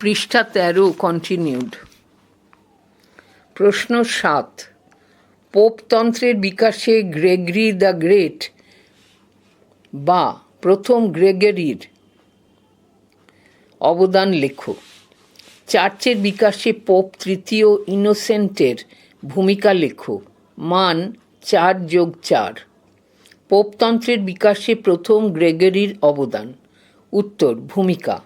পৃষ্ঠা তেরো কন্টিনিউড প্রশ্ন সাত পোপতন্ত্রের বিকাশে গ্রেগরি দ্য গ্রেট বা প্রথম গ্রেগরির অবদান লেখো। চার্চের বিকাশে পোপ তৃতীয় ইনোসেন্টের ভূমিকা লেখো। মান চার যোগ চার। পোপতন্ত্রের বিকাশে প্রথম গ্রেগরির অবদান। উত্তর, ভূমিকা।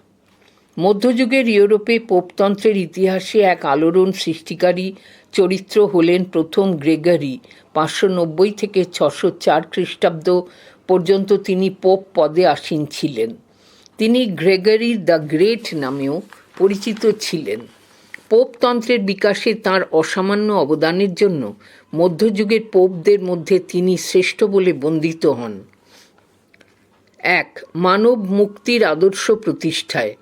মধ্যযুগের ইউরোপে পোপতন্ত্রের ইতিহাসে এক আলোড়ন সৃষ্টিকারী চরিত্র হলেন প্রথম গ্রেগরি। পাঁচশো নব্বই থেকে ছশো চার খ্রিস্টাব্দ পর্যন্ত তিনি পোপ পদে আসীন ছিলেন। তিনি গ্রেগরি দ্য গ্রেট নামেও পরিচিত ছিলেন। পোপতন্ত্রের বিকাশে তার অসামান্য অবদানের জন্য মধ্যযুগের পোপদের মধ্যে তিনি শ্রেষ্ঠ বলে বন্দিত হন। এক মানব মুক্তির আদর্শ প্রতিষ্ঠায়।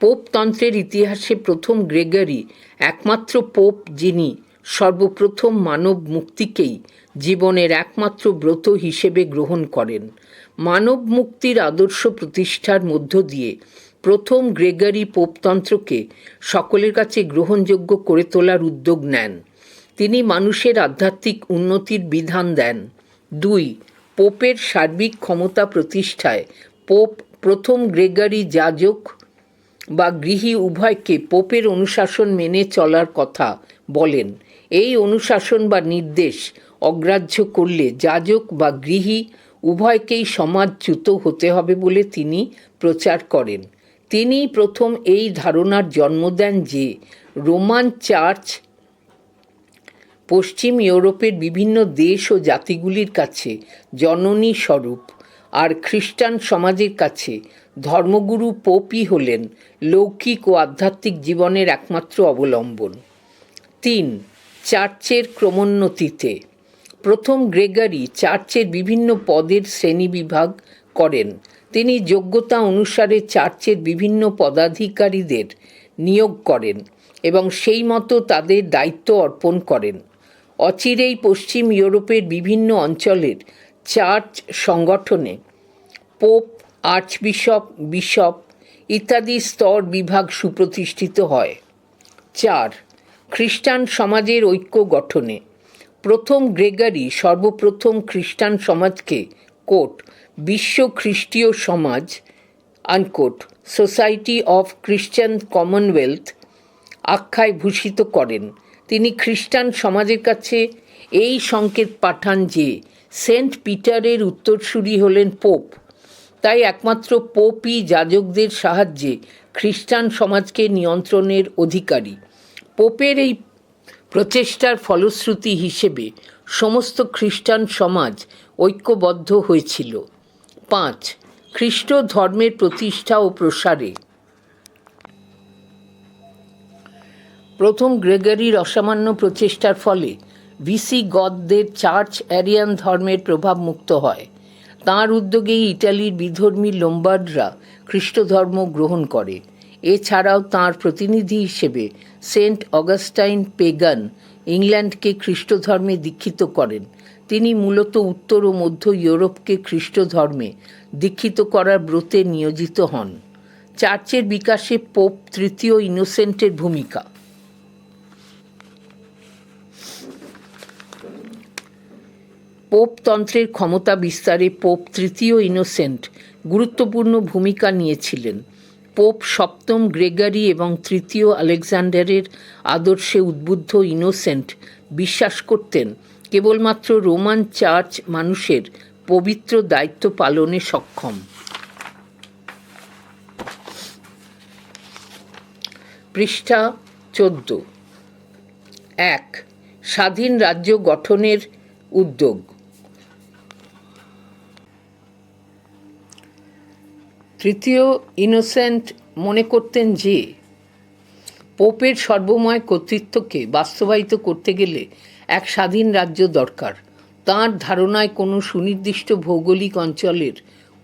পোপতন্ত্রের ইতিহাসে প্রথম গ্রেগরি, একমাত্র পোপ যিনি সর্বপ্রথম মানব মুক্তিকেই জীবনের একমাত্র ব্রত হিসেবে গ্রহণ করেন। মানব মুক্তির আদর্শ প্রতিষ্ঠার মধ্য দিয়ে প্রথম গ্রেগরি পোপতন্ত্রকে সকলের কাছে গ্রহণযোগ্য করে তোলার উদ্যোগ নেন। তিনি মানুষের আধ্যাত্মিক উন্নতির বিধান দেন। দুই, পোপের সার্বিক ক্ষমতা প্রতিষ্ঠায় পোপ প্রথম গ্রেগরি যাজক বা গৃহী উভয়কে পোপের অনুশাসন মেনে চলার কথা বলেন। এই অনুশাসন বা নির্দেশ অগ্রাহ্য করলে যাজক বা গৃহী উভয়কেই সমাজচ্যুত হতে হবে বলে তিনি প্রচার করেন। তিনি প্রথম এই ধারণার জন্ম দেন যে রোমান চার্চ পশ্চিম ইউরোপের বিভিন্ন দেশ ও জাতিগুলির কাছে জননী স্বরূপ আর খ্রিস্টান সমাজের কাছে ধর্মগুরু পোপই হলেন লৌকিক ও আধ্যাত্মিক জীবনের একমাত্র অবলম্বন। তিন, চার্চের ক্রমোন্নতিতে। প্রথম গ্রেগারি চার্চের বিভিন্ন পদের শ্রেণীবিভাগ করেন। তিনি যোগ্যতা অনুসারে চার্চের বিভিন্ন পদাধিকারীদের নিয়োগ করেন এবং সেই মতো তাদের দায়িত্ব অর্পণ করেন। অচিরেই পশ্চিম ইউরোপের বিভিন্ন অঞ্চলের চার্চ সংগঠনে পোপ আর্চবিশপ, বিশপ ইত্যাদি স্তর বিভাগ সুপ্রতিষ্ঠিত হয়। চার, খ্রিস্টান সমাজের ঐক্য গঠনে। প্রথম গ্রেগারি সর্বপ্রথম খ্রিস্টান সমাজকে কোট বিশ্ব খ্রিস্টীয় সমাজ unquote society of Christian commonwealth আখ্যায় ভূষিত করেন। তিনি খ্রিস্টান সমাজের কাছে এই সংকেত পাঠান যে সেন্ট পিটারের উত্তরসূরি হলেন পোপ। তাই একমাত্র পোপই যাজকদের সাহায্যে খ্রিস্টান সমাজকে নিয়ন্ত্রণের অধিকারী। পোপের এই প্রচেষ্টার ফলশ্রুতি হিসেবে সমস্ত খ্রিস্টান সমাজ ঐক্যবদ্ধ হয়েছিল। পাঁচ, খ্রিস্ট ধর্মের প্রতিষ্ঠা ও প্রসারে। প্রথম গ্রেগরির অসামান্য প্রচেষ্টার ফলে ভিসি গদদের চার্চ অ্যারিয়ান ধর্মের প্রভাব মুক্ত হয়। তাঁর উদ্যোগেই ইটালির বিধর্মী লোম্বার্ডরা খ্রিস্ট ধর্ম গ্রহণ করে। এছাড়াও তাঁর প্রতিনিধি হিসেবে সেন্ট অগাস্টাইন পেগান ইংল্যান্ডকে খ্রিস্ট ধর্মে দীক্ষিত করেন। তিনি মূলত উত্তর ও মধ্য ইউরোপকে খ্রিস্ট ধর্মে দীক্ষিত করার ব্রতে নিয়োজিত হন। চার্চের বিকাশে পোপ তৃতীয় ইনোসেন্টের ভূমিকা পোপতন্ত্রের ক্ষমতা বিস্তারে পোপ তৃতীয় ইনোসেন্ট গুরুত্বপূর্ণ ভূমিকা নিয়েছিলেন। পোপ সপ্তম গ্রেগারি এবং তৃতীয় আলেকজান্ডারের আদর্শে উদ্বুদ্ধ ইনোসেন্ট বিশ্বাস করতেন, কেবলমাত্র রোমান চার্চ মানুষের পবিত্র দায়িত্ব পালনে সক্ষম। পৃষ্ঠা চোদ্দ। এক, স্বাধীন রাজ্য গঠনের উদ্যোগ। তৃতীয় ইনোসেন্ট মনে করতেন যে, পোপের সর্বময় কর্তৃত্বকে বাস্তবায়িত করতে গেলে এক স্বাধীন রাজ্য দরকার। তাঁর ধারণায় কোনো সুনির্দিষ্ট ভৌগোলিক অঞ্চলের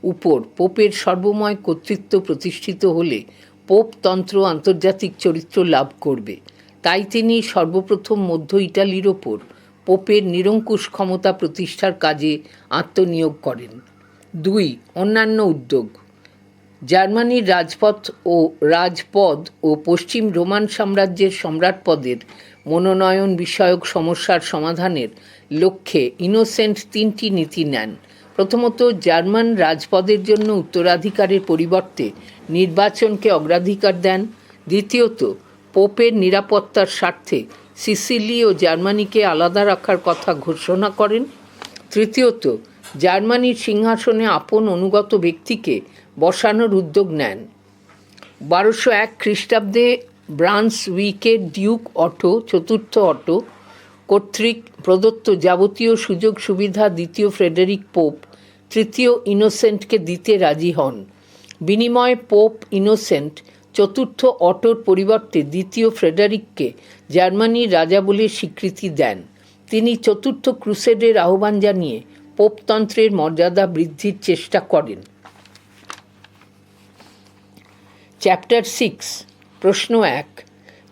উপর পোপের সর্বময় কর্তৃত্ব প্রতিষ্ঠিত হলে পোপতন্ত্র আন্তর্জাতিক চরিত্র লাভ করবে। তাই তিনি সর্বপ্রথম মধ্য ইটালির ওপর পোপের নিরঙ্কুশ ক্ষমতা প্রতিষ্ঠার কাজে আত্মনিয়োগ করেন। দুই, অন্যান্য উদ্যোগ। জার্মানির রাজপথ ও রাজপদ ও পশ্চিম রোমান সাম্রাজ্যের সম্রাটপদের মনোনয়ন বিষয়ক সমস্যার সমাধানের লক্ষ্যে ইনোসেন্ট তিনটি নীতি নেন। প্রথমত, জার্মান রাজপদের জন্য উত্তরাধিকারের পরিবর্তে নির্বাচনকে অগ্রাধিকার দেন। দ্বিতীয়ত, পোপের নিরাপত্তার স্বার্থে সিসিলি ও জার্মানিকে আলাদা রাখার কথা ঘোষণা করেন। তৃতীয়ত, জার্মানির সিংহাসনে আপন অনুগত ব্যক্তিকে বসানোর উদ্যোগ নেন। বারোশো এক খ্রিস্টাব্দে ব্রান্স উইকের ডিউক অটো, চতুর্থ অটো, কর্তৃক প্রদত্ত যাবতীয় সুযোগ সুবিধা দ্বিতীয় ফ্রেডেরিক পোপ, তৃতীয় ইনোসেন্টকে দিতে রাজি হন। বিনিময়ে পোপ ইনোসেন্ট চতুর্থ অটোর পরিবর্তে দ্বিতীয় ফ্রেডারিককে জার্মানির রাজা বলে স্বীকৃতি দেন। তিনি চতুর্থ ক্রুসেডের আহ্বান জানিয়ে পোপতন্ত্রের মর্যাদা বৃদ্ধির চেষ্টা করেন। চ্যাপ্টার সিক্স প্রশ্ন এক,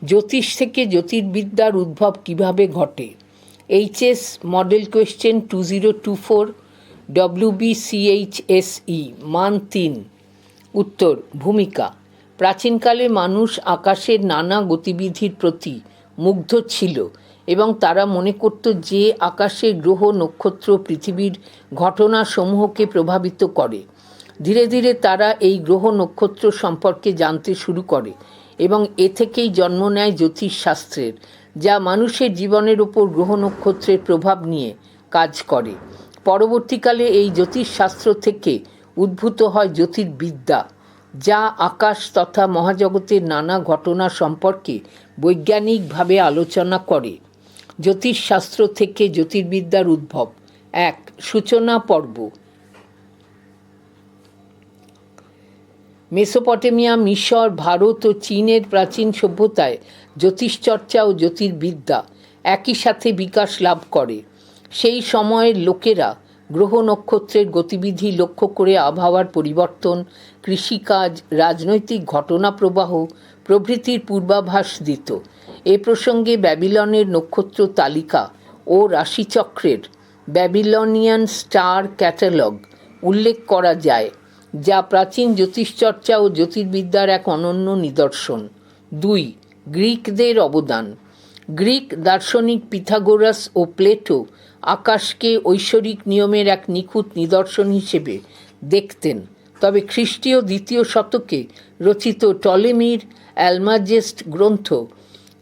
জ্যোতিষ থেকে জ্যোতির্বিদ্যার উদ্ভব কীভাবে ঘটে? HS model question two zero two four WBCHSE মান তিন। উত্তর, ভূমিকা। প্রাচীনকালে মানুষ আকাশের নানা গতিবিধির প্রতি মুগ্ধ ছিল এবং তারা মনে করত যে আকাশে গ্রহ নক্ষত্র পৃথিবীর ঘটনাসমূহকে প্রভাবিত করে। ধীরে ধীরে তারা এই গ্রহ নক্ষত্র সম্পর্কে জানতে শুরু করে এবং এ থেকেই জন্ম নেয় জ্যোতিষশাস্ত্রের যা মানুষের জীবনের ওপর গ্রহ নক্ষত্রের প্রভাব নিয়ে কাজ করে। পরবর্তীকালে এই জ্যোতিষশাস্ত্র থেকে উদ্ভূত হয় জ্যোতির্বিদ্যা, যা আকাশ তথা মহাজগতের নানা ঘটনা সম্পর্কে বৈজ্ঞানিকভাবে আলোচনা করে। জ্যোতিষশাস্ত্র থেকে জ্যোতির্বিদ্যার উদ্ভব। এক, সূচনা পর্ব। মেসোপটেমিয়া, মিশর, ভারত ও চীনের প্রাচীন সভ্যতায় জ্যোতিষচর্চা ও জ্যোতির্বিদ্যা একই সাথে বিকাশ লাভ করে। সেই সময়ের লোকেরা গ্রহ নক্ষত্রের গতিবিধি লক্ষ্য করে আবহাওয়ার পরিবর্তন, কৃষিকাজ, রাজনৈতিক ঘটনা প্রবাহ প্রভৃতির পূর্বাভাস দিত। এ প্রসঙ্গে ব্যাবিলনের নক্ষত্র তালিকা ও রাশিচক্রের ব্যাবিলনিয়ান স্টার ক্যাটালগ উল্লেখ করা যায়। যা প্রাচীন জ্যোতিষচর্চা ও জ্যোতির্বিদ্যার এক অনন্য নিদর্শন। দুই, গ্রিকদের অবদান। গ্রিক দার্শনিক পিথাগোরাস ও প্লেটো আকাশকে ঐশ্বরিক নিয়মের এক নিখুঁত নিদর্শন হিসেবে দেখতেন। তবে খ্রিস্টীয় দ্বিতীয় শতকে রচিত টলেমির অ্যালমাজেস্ট গ্রন্থ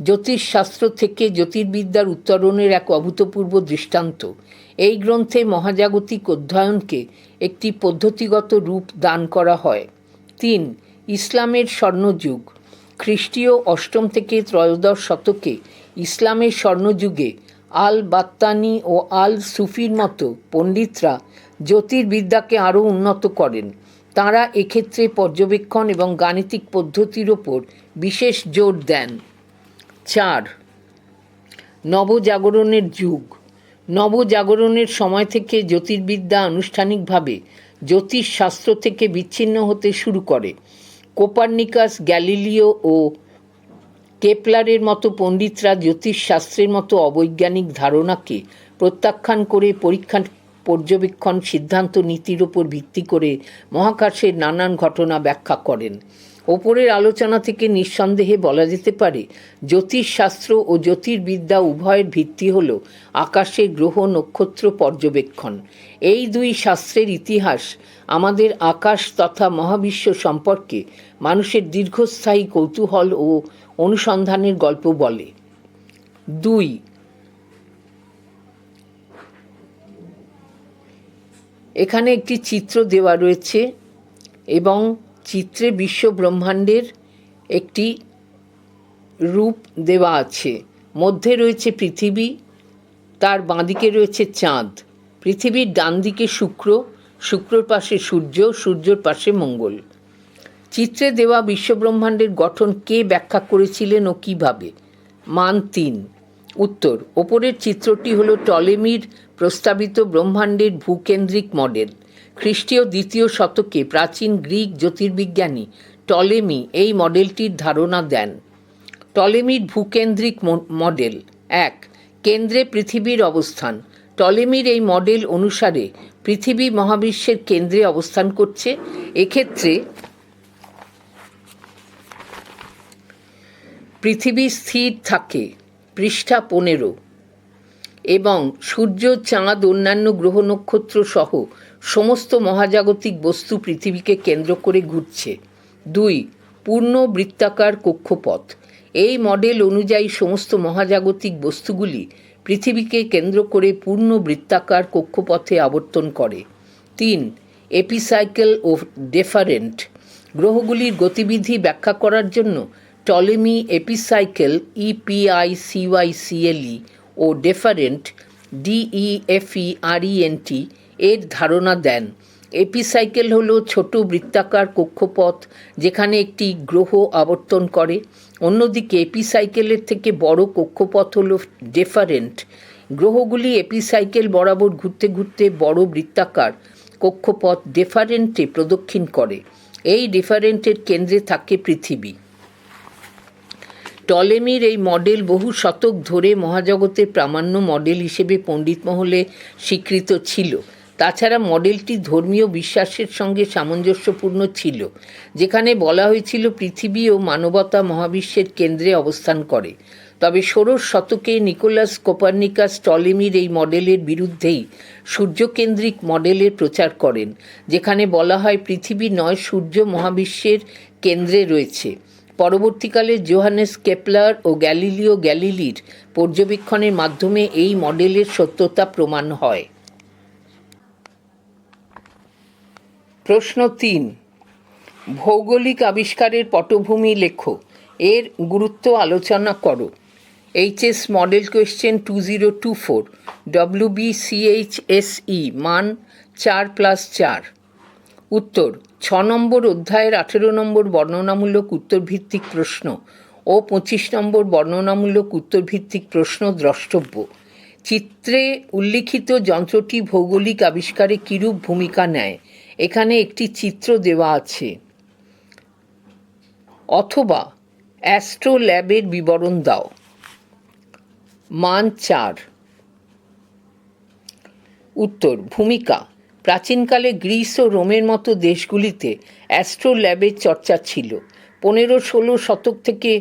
জ্যোতিষশাস্ত্র থেকে জ্যোতির্বিদ্যার উত্তরণের এক অভূতপূর্ব দৃষ্টান্ত। এই গ্রন্থে মহাজাগতিক অধ্যয়নকে একটি পদ্ধতিগত রূপ দান করা হয়। তিন, ইসলামের স্বর্ণযুগ। খ্রিস্টীয় অষ্টম থেকে ত্রয়োদশ শতকে ইসলামের স্বর্ণযুগে আল বাত্তানি ও আল সুফির মতো পণ্ডিতরা জ্যোতির্বিদ্যাকে আরও উন্নত করেন। তাঁরা এক্ষেত্রে পর্যবেক্ষণ এবং গাণিতিক পদ্ধতির ওপর বিশেষ জোর দেন। চার, নবজাগরণের যুগ। নবজাগরণের সময় থেকে জ্যোতির্বিদ্যা আনুষ্ঠানিকভাবে জ্যোতিষশাস্ত্র থেকে বিচ্ছিন্ন হতে শুরু করে। কোপার্নিকাস, গ্যালিলিও ও কেপলারের মতো পণ্ডিতরা জ্যোতিষশাস্ত্রের মতো অবৈজ্ঞানিক ধারণাকে প্রত্যাখ্যান করে পরীক্ষা পর্যবেক্ষণ সিদ্ধান্ত নীতির ওপর ভিত্তি করে মহাকাশের নানান ঘটনা ব্যাখ্যা করেন। ওপরের আলোচনা থেকে নিঃসন্দেহে বলা যেতে পারে, জ্যোতিষশাস্ত্র ও জ্যোতির্বিদ্যা উভয়ের ভিত্তি হল আকাশে গ্রহ নক্ষত্র পর্যবেক্ষণ। এই দুই শাস্ত্রের ইতিহাস আমাদের আকাশ তথা মহাবিশ্ব সম্পর্কে মানুষের দীর্ঘস্থায়ী কৌতূহল ও অনুসন্ধানের গল্প বলে। দুই, এখানে একটি চিত্র দেওয়া রয়েছে এবং চিত্রে বিশ্ব ব্রহ্মাণ্ডের একটি রূপ দেওয়া আছে। মধ্যে রয়েছে পৃথিবী, তার বাঁদিকে রয়েছে চাঁদ। পৃথিবীর ডান দিকে শুক্র, শুক্রর পাশে সূর্য, সূর্যর পাশে মঙ্গল। চিত্রে দেওয়া বিশ্বব্রহ্মাণ্ডের গঠন কে ব্যাখ্যা করেছিলেন ও কীভাবে? মান তিন। উত্তর, ওপরের চিত্রটি হলো টলেমির প্রস্তাবিত ব্রহ্মাণ্ডের ভূকেন্দ্রিক মডেল। খ্রিস্টীয় দ্বিতীয় শতকে প্রাচীন গ্রিক জ্যোতির্বিজ্ঞানী টলেমি এই মডেলটির ধারণা দেন। টলেমির ভূকেন্দ্রিক মডেল এক, কেন্দ্রে পৃথিবীর অবস্থান। টলেমির এই মডেল অনুসারে পৃথিবী মহাবিশ্বের কেন্দ্রে অবস্থান করছে। এক্ষেত্রে পৃথিবী স্থির থাকে, পৃষ্ঠা পনেরো, এবং সূর্য, চাঁদ, অন্যান্য গ্রহ নক্ষত্র সহ সমস্ত মহাজাগতিক বস্তু পৃথিবীকে কেন্দ্র করে ঘুরছে। দুই, পূর্ণ বৃত্তাকার কক্ষপথ। এই মডেল অনুযায়ী সমস্ত মহাজাগতিক বস্তুগুলি পৃথিবীকে কেন্দ্র করে পূর্ণ বৃত্তাকার কক্ষপথে আবর্তন করে। তিন, এপিসাইকেল ও ডেফারেন্ট। গ্রহগুলির গতিবিধি ব্যাখ্যা করার জন্য Ptolemy epicycle EPI CY CLE ও ডেফারেন্ট ডিইএফই আরইএনটি এর ধারণা দেন। এপিসাইকেল হলো ছোট বৃত্তাকার কক্ষপথ যেখানে একটি গ্রহ আবর্তন করে। অন্যদিকে এপিসাইকেলের থেকে বড় কক্ষপথ হলো ডেফারেন্ট। গ্রহগুলি এপিসাইকেল বরাবর ঘুরতে ঘুরতে বড় বৃত্তাকার কক্ষপথ ডেফারেন্টে প্রদক্ষিণ করে। এই ডেফারেন্টের কেন্দ্রে থাকে পৃথিবী। টলেমির এই মডেল বহু শতক ধরে মহাজগতের প্রামাণ্য মডেল হিসেবে পণ্ডিত মহলে স্বীকৃত ছিল। তাছাড়া মডেলটি ধর্মীয় বিশ্বাসের সঙ্গে সামঞ্জস্যপূর্ণ ছিল, যেখানে বলা হয়েছিল পৃথিবী ও মানবতা মহাবিশ্বের কেন্দ্রে অবস্থান করে। তবে ষোড়শ শতকে নিকোলাস কোপার্নিকাস টলেমির এই মডেলের বিরুদ্ধেই সূর্যকেন্দ্রিক মডেলের প্রচার করেন, যেখানে বলা হয় পৃথিবী নয়, সূর্য মহাবিশ্বের কেন্দ্রে রয়েছে। পরবর্তীকালে জোহানেস কেপলার ও গ্যালিলিও গ্যালিলির পর্যবেক্ষণের মাধ্যমে এই মডেলের সত্যতা প্রমাণ হয়। প্রশ্ন তিন, ভৌগোলিক আবিষ্কারের পটভূমি লেখো। এর গুরুত্ব আলোচনা করো। HS model question two zero two four, W B CHSE মান চার প্লাস চার। উত্তর, ছ নম্বর অধ্যায়ের আঠেরো নম্বর বর্ণনামূলক উত্তরভিত্তিক প্রশ্ন ও পঁচিশ নম্বর বর্ণনামূলক উত্তরভিত্তিক প্রশ্ন দ্রষ্টব্য। চিত্রে উল্লিখিত যন্ত্রটি ভৌগোলিক আবিষ্কারে কিরূপ ভূমিকা নেয়? এখানে একটি চিত্র দেওয়া আছে। অথবা অ্যাস্ট্রো ল্যাবের বিবরণ দাও। মান চার। উত্তর, ভূমিকা। প্রাচীনকালে গ্রিস ও রোমের মতো দেশগুলিতে অ্যাস্ট্রো ল্যাবের চর্চা ছিল। পনেরো ষোলো শতক থেকে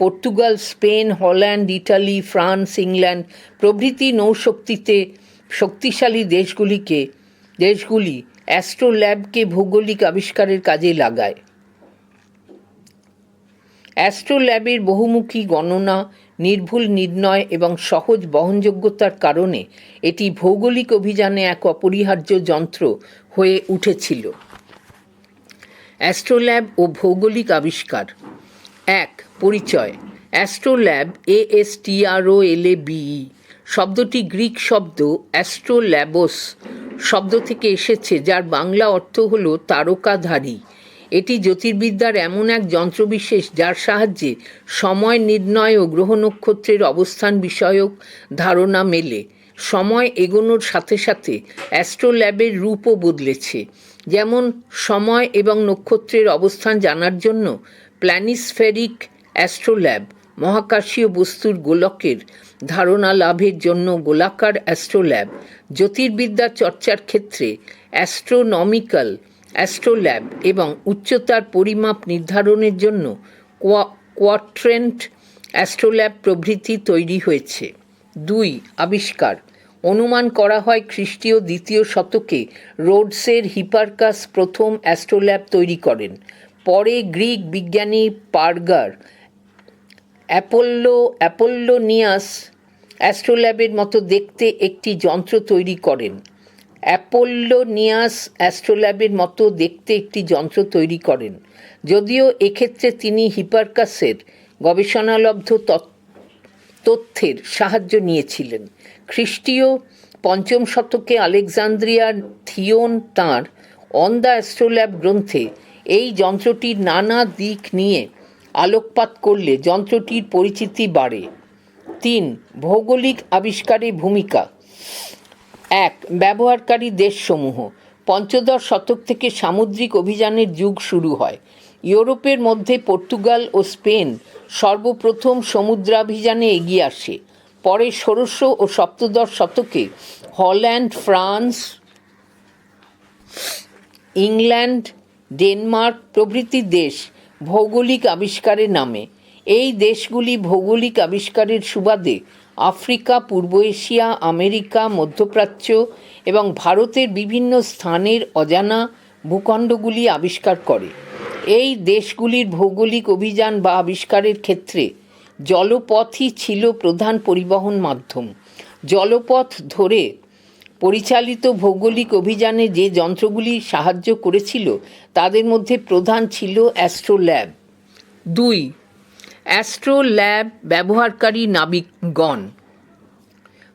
Portugal, Spain, Holland, Italy, France, England প্রভৃতি নৌশক্তিতে শক্তিশালী দেশগুলিকে দেশগুলি অ্যাস্ট্রো ল্যাবকে ভৌগোলিক আবিষ্কারের কাজে লাগায়। অ্যাস্ট্রোল্যাবের বহুমুখী গণনা, নির্ভুল নির্ণয় এবং সহজ বহনযোগ্যতার কারণে এটি ভৌগোলিক অভিযানে এক অপরিহার্য যন্ত্র হয়ে উঠেছিল। অ্যাস্ট্রোল্যাব ও ভৌগোলিক আবিষ্কার। এক, পরিচয়। Astrolabe, A S T R O L A B E শব্দটি গ্রিক শব্দ অ্যাস্ট্রোল্যাবোস শব্দ থেকে এসেছে, যার বাংলা অর্থ হল তারকাধারী। এটি জ্যোতির্বিদ্যার এমন এক যন্ত্রবিশেষ যার সাহায্যে সময় নির্ণয় ও গ্রহ নক্ষত্রের অবস্থান বিষয়ক ধারণা মেলে। সময় এগোনোর সাথে সাথে অ্যাস্ট্রোল্যাবের রূপও বদলেছে। যেমন, সময় এবং নক্ষত্রের অবস্থান জানার জন্য প্ল্যানিসফেরিক অ্যাস্ট্রোল্যাব মহাকাশীয় বস্তুর গোলকের ধারণা লাভের জন্য গোলাকার অ্যাস্ট্রোল্যাব, জ্যোতির্বিদ্যা চর্চার ক্ষেত্রে অ্যাস্ট্রোনমিক্যাল অ্যাস্ট্রোল্যাব এবং উচ্চতার পরিমাপ নির্ধারণের জন্য কোয়াট্রেন্ট অ্যাস্ট্রোল্যাব প্রভৃতি তৈরি হয়েছে। দুই, আবিষ্কার। অনুমান করা হয় খ্রিস্টীয় দ্বিতীয় শতকে রোডসের হিপারকাস প্রথম অ্যাস্ট্রোল্যাব তৈরি করেন। পরে গ্রিক বিজ্ঞানী পার্গার অ্যাপোল্লো অ্যাপোল্লোনিয়াস অ্যাস্ট্রোল্যাবের মতো দেখতে একটি যন্ত্র তৈরি করেন। অ্যাপোল্লোনিয়াস অ্যাস্ট্রোল্যাবের মতো দেখতে একটি যন্ত্র তৈরি করেন। যদিও এক্ষেত্রে তিনি হিপারকাসের গবেষণালব্ধ তথ্যের সাহায্য নিয়েছিলেন। খ্রিস্টীয় পঞ্চম শতকে আলেকজান্দ্রিয়ার থিওন তাঁর অন দ্য অ্যাস্ট্রোল্যাব গ্রন্থে এই যন্ত্রটির নানা দিক নিয়ে আলোকপাত করলে যন্ত্রটির পরিচিতি বাড়ে। তিন, ভৌগোলিক আবিষ্কারের ভূমিকা। এক, ব্যবহারকারী দেশসমূহ। পঞ্চদশ শতক থেকে সামুদ্রিক অভিযানের যুগ শুরু হয়। ইউরোপের মধ্যে পর্তুগাল ও স্পেন সর্বপ্রথম সমুদ্রাভিযানে এগিয়ে আসে। পরে ষোড়শ ও সপ্তদশ শতকে হল্যান্ড, ফ্রান্স, ইংল্যান্ড, ডেনমার্ক প্রভৃতি দেশ ভৌগোলিক আবিষ্কারের নামে। এই দেশগুলি ভৌগোলিক আবিষ্কারের সুবাদে আফ্রিকা, পূর্ব এশিয়া, আমেরিকা, মধ্যপ্রাচ্য এবং ভারতের বিভিন্ন স্থানের অজানা ভূখণ্ডগুলি আবিষ্কার করে। এই দেশগুলির ভৌগোলিক অভিযান বা আবিষ্কারের ক্ষেত্রে জলপথই ছিল প্রধান পরিবহন মাধ্যম। জলপথ ধরে পরিচালিত ভৌগোলিক অভিযানে যে যন্ত্রগুলি সাহায্য করেছিল, তাদের মধ্যে প্রধান ছিল অ্যাস্ট্রোল্যাব। দুই, অ্যাস্ট্রোল্যাব ব্যবহারকারী নাবিকগণ।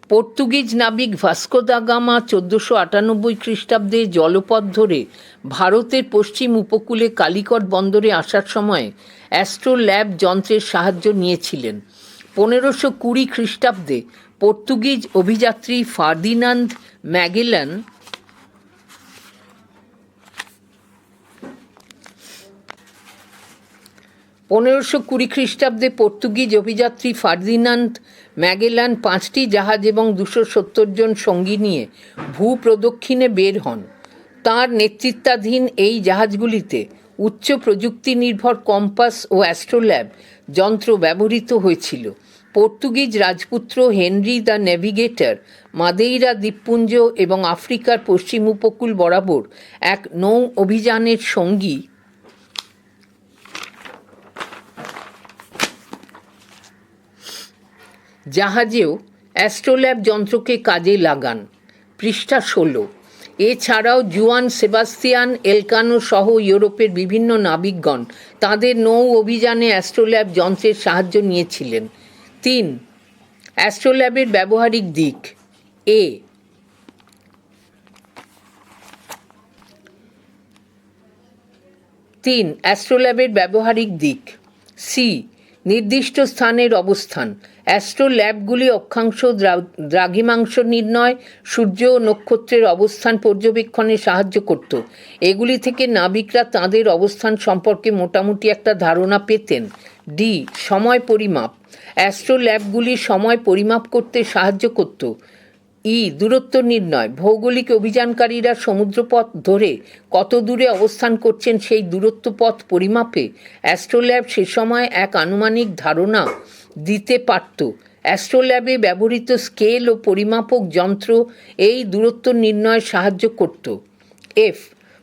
পর্তুগিজ নাবিক ভাস্কো দা গামা চোদ্দোশো আটানব্বই খ্রিস্টাব্দে জলপথ ধরে ভারতের পশ্চিম উপকূলে কালিকট বন্দরে আসার সময় অ্যাস্ট্রোল্যাব যন্ত্রের সাহায্য নিয়েছিলেন। পনেরোশো কুড়ি খ্রিস্টাব্দে পর্তুগিজ অভিযাত্রী ফার্দিনান্দ ম্যাগেলান, পনেরোশো কুড়ি খ্রিস্টাব্দে পর্তুগিজ অভিযাত্রী ফার্দিনান্দ ম্যাগেলান পাঁচটি জাহাজ এবং দুশো সত্তর জন সঙ্গী নিয়ে ভূ প্রদক্ষিণে বের হন। তাঁর নেতৃত্বাধীন এই জাহাজগুলিতে উচ্চ প্রযুক্তি নির্ভর কম্পাস ও অ্যাস্ট্রোল্যাব যন্ত্র ব্যবহৃত হয়েছিল। পর্তুগিজ রাজপুত্র হেনরি দ্য নেভিগেটর, মাদেইরা দ্বীপপুঞ্জ এবং আফ্রিকার পশ্চিম উপকূল বরাবর এক নৌ অভিযানের সঙ্গী। জাহাজেও অ্যাস্ট্রোল্যাব যন্ত্রকে কাজে লাগান, পৃষ্ঠা ষোলো। এছাড়াও জুয়ান সেবাস্তিয়ান এলকানো সহ ইউরোপের বিভিন্ন নাবিকগণ তাদের নৌ অভিযানে অ্যাস্ট্রোল্যাব যন্ত্রের সাহায্য নিয়েছিলেন। তিন, অ্যাস্ট্রোল্যাবের ব্যবহারিক দিক, এ। তিন, অ্যাস্ট্রোল্যাবের ব্যবহারিক দিক, সি, নির্দিষ্ট স্থানের অবস্থান। অ্যাস্ট্রো ল্যাবগুলি অক্ষাংশ দ্রা- দ্রাঘিমাংশ নির্ণয়, সূর্য ও নক্ষত্রের অবস্থান পর্যবেক্ষণে সাহায্য করত। এগুলি থেকে নাবিকরা তাদের অবস্থান সম্পর্কে মোটামুটি একটা ধারণা পেতেন। ডি সময় পরিমাপ। অ্যাস্ট্রো ল্যাবগুলি সময় পরিমাপ করতে সাহায্য করত। ই দূরত্ব নির্ণয়। ভৌগোলিক অভিযানকারীরা সমুদ্রপথ ধরে কত দূরে অবস্থান করছেন সেই দূরত্ব পথ পরিমাপে অ্যাস্ট্রোল্যাব সে সময় এক আনুমানিক ধারণা দিতে পারত। অ্যাস্ট্রোল্যাবে ব্যবহৃত স্কেল ও পরিমাপক যন্ত্র এই দূরত্ব নির্ণয়ে সাহায্য করত। এফ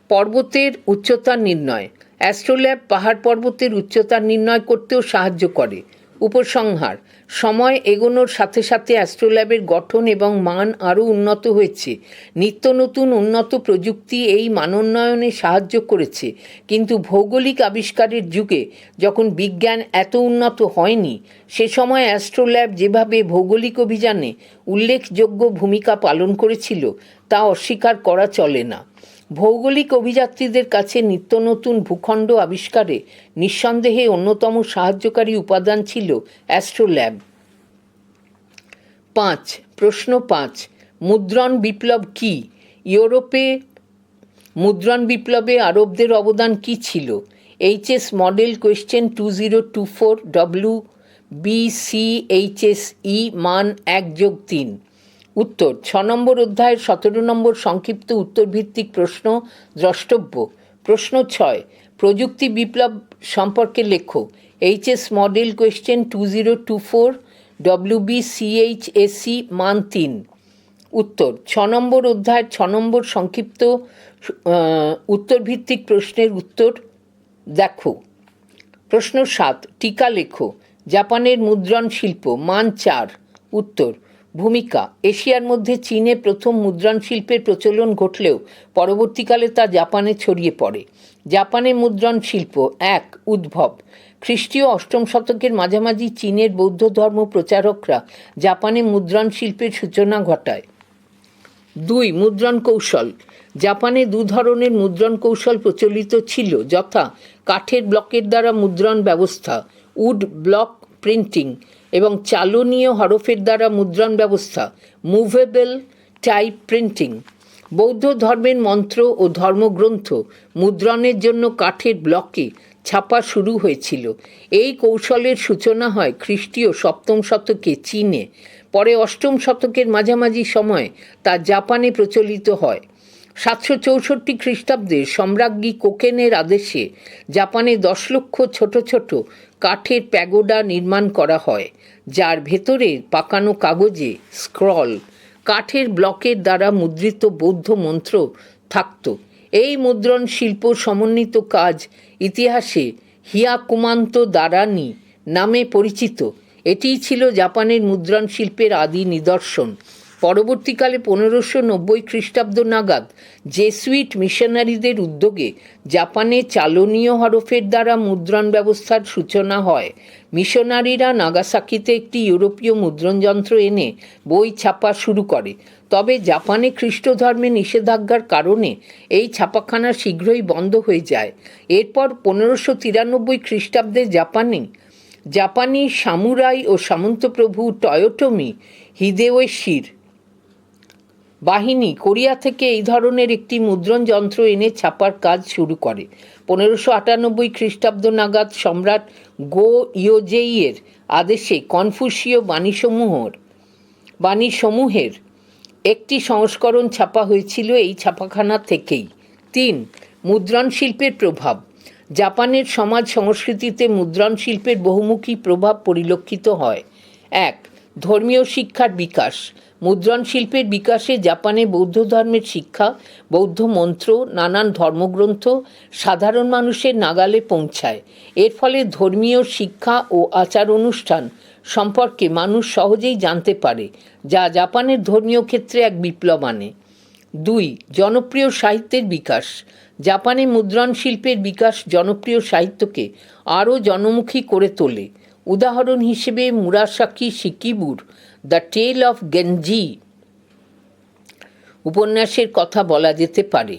পর্বতের উচ্চতা নির্ণয়। অ্যাস্ট্রোল্যাব পাহাড় পর্বতের উচ্চতা নির্ণয় করতেও সাহায্য করে। উপসংহার, সময় এগোনোর সাথে সাথে অ্যাস্ট্রোল্যাবের গঠন এবং মান আরও উন্নত হয়েছে। নিত্য নতুন উন্নত প্রযুক্তি এই মানোন্নয়নে সাহায্য করেছে। কিন্তু ভৌগোলিক আবিষ্কারের যুগে যখন বিজ্ঞান এত উন্নত হয়নি, সে সময় অ্যাস্ট্রোল্যাব যেভাবে ভৌগোলিক অভিযানে উল্লেখযোগ্য ভূমিকা পালন করেছিল, তা অস্বীকার করা চলে না। ভৌগোলিক অভিযাত্রীদের কাছে নিত্য নতুন ভূখণ্ড আবিষ্কারে নিঃসন্দেহে অন্যতম সাহায্যকারী উপাদান ছিল অ্যাস্ট্রোল্যাব। পাঁচ, প্রশ্ন পাঁচ, মুদ্রণ বিপ্লব কি? ইউরোপে মুদ্রণ বিপ্লবে আরবদের অবদান কি ছিল? HS model question two zero two four W BCHSE মান এক যোগ তিন। উত্তর, ছ নম্বর অধ্যায়ের সতেরো নম্বর সংক্ষিপ্ত উত্তরভিত্তিক প্রশ্ন দ্রষ্টব্য। প্রশ্ন ছয়, প্রযুক্তি বিপ্লব সম্পর্কে লেখো। HS model question two zero two four WBCHSE মান তিন। উত্তর, ছ নম্বর অধ্যায়ের ছ নম্বর সংক্ষিপ্ত উত্তরভিত্তিক প্রশ্নের উত্তর দেখো। প্রশ্ন সাত, টিকা লেখো। জাপানের মুদ্রণ শিল্প, মান চার। উত্তর ভূমিকা। এশিয়ার মধ্যে চীনে প্রথম মুদ্রণ শিল্পের প্রচলন ঘটলেও পরবর্তীকালে তা জাপানে ছড়িয়ে পড়ে। জাপানে মুদ্রণ শিল্প এক, উদ্ভব। খ্রিস্টীয় অষ্টম শতকের মাঝামাঝি চীনের বৌদ্ধ ধর্ম প্রচারকরা জাপানে মুদ্রণ শিল্পের সূচনা ঘটায়। দুই, মুদ্রণ কৌশল। জাপানে দু ধরনের মুদ্রণ কৌশল প্রচলিত ছিল, যথা কাঠের ব্লকের দ্বারা মুদ্রণ ব্যবস্থা, উড ব্লক প্রিন্টিং এবং চালনীয় হরফের দ্বারা মুদ্রণ ব্যবস্থা মুভেবল টাইপ প্রিন্টিং বৌদ্ধ ধর্মের মন্ত্র ও ধর্মগ্রন্থ মুদ্রণের জন্য কাঠের ব্লকে ছাপা শুরু হয়েছিল। এই কৌশলের সূচনা হয় খ্রিস্টীয় সপ্তম শতকে চীনে। পরে অষ্টম শতকের মাঝামাঝি সময়ে তা জাপানে প্রচলিত হয়। সাতশো চৌষট্টি খ্রিস্টাব্দে সম্রাজ্ঞী কোকেনের আদেশে জাপানে দশ লক্ষ ছোট ছোট কাঠের প্যাগোডা নির্মাণ করা হয়, যার ভেতরে পাকানো কাগজে স্ক্রল, কাঠের ব্লকের দ্বারা মুদ্রিত বৌদ্ধ মন্ত্র থাকত। এই মুদ্রণ শিল্প সমন্বিত কাজ ইতিহাসে হিয়াকুমান্ত দারানি নামে পরিচিত। এটিই ছিল জাপানের মুদ্রণ শিল্পের আদি নিদর্শন। পরবর্তীকালে পনেরোশো নব্বই খ্রিস্টাব্দ নাগাদ জেসুইট মিশনারিদের উদ্যোগে জাপানে চালনীয় হরফের দ্বারা মুদ্রণ ব্যবস্থার সূচনা হয়। মিশনারিরা নাগাসাকিতে একটি ইউরোপীয় মুদ্রণ যন্ত্র এনে বই ছাপা শুরু করে। তবে জাপানে খ্রিস্ট ধর্মে নিষেধাজ্ঞার কারণে এই ছাপাখানা শীঘ্রই বন্ধ হয়ে যায়। এরপর পনেরোশো তিরানব্বই খ্রিস্টাব্দে জাপানে, জাপানি সামুরাই ও সামন্তপ্রভু টয়োটমি হিদেওয়েশির বাহিনী কোরিয়া থেকে এই ধরনের একটি মুদ্রণ যন্ত্র এনে ছাপার কাজ শুরু করে। পনেরোশো আটানব্বই খ্রিস্টাব্দ নাগাদ সম্রাট গো ইয়োজেইয়ের আদেশে কনফুসীয় বাণীসমূহর বাণীসমূহের একটি সংস্করণ ছাপা হয়েছিল এই ছাপাখানা থেকেই। তিন, মুদ্রণ শিল্পের প্রভাব। জাপানের সমাজ সংস্কৃতিতে মুদ্রণ শিল্পের বহুমুখী প্রভাব পরিলক্ষিত হয়। এক, ধর্মীয় শিক্ষার বিকাশ। মুদ্রণ শিল্পের বিকাশে জাপানে বৌদ্ধ ধর্মের শিক্ষা, বৌদ্ধ মন্ত্র, নানান ধর্মগ্রন্থ সাধারণ মানুষের নাগালে পৌঁছায়। এর ফলে ধর্মীয় শিক্ষা ও আচার অনুষ্ঠান সম্পর্কে মানুষ সহজেই জানতে পারে, যা জাপানের ধর্মীয় ক্ষেত্রে এক বিপ্লব আনে দুই, জনপ্রিয় সাহিত্যের বিকাশ। জাপানে মুদ্রণ শিল্পের বিকাশ জনপ্রিয় সাহিত্যকে আরও জনমুখী করে তোলে। উদাহরণ হিসেবে মুরাসাকি শিকিবুর দ্য টেল অফ গেঞ্জি উপন্যাসের কথা বলা যেতে পারে।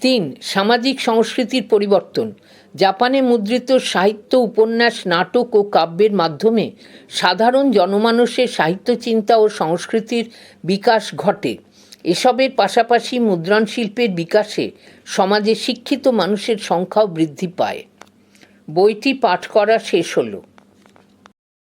তিন, সামাজিক সংস্কৃতির পরিবর্তন। জাপানে মুদ্রিত সাহিত্য উপন্যাস, নাটক ও কাব্যের মাধ্যমে সাধারণ জনমানুষের সাহিত্য চিন্তা ও সংস্কৃতির বিকাশ ঘটে। এসবের পাশাপাশি মুদ্রণ শিল্পের বিকাশে সমাজে শিক্ষিত মানুষের সংখ্যাও বৃদ্ধি পায়। বইটি পাঠ করা শেষ হলো।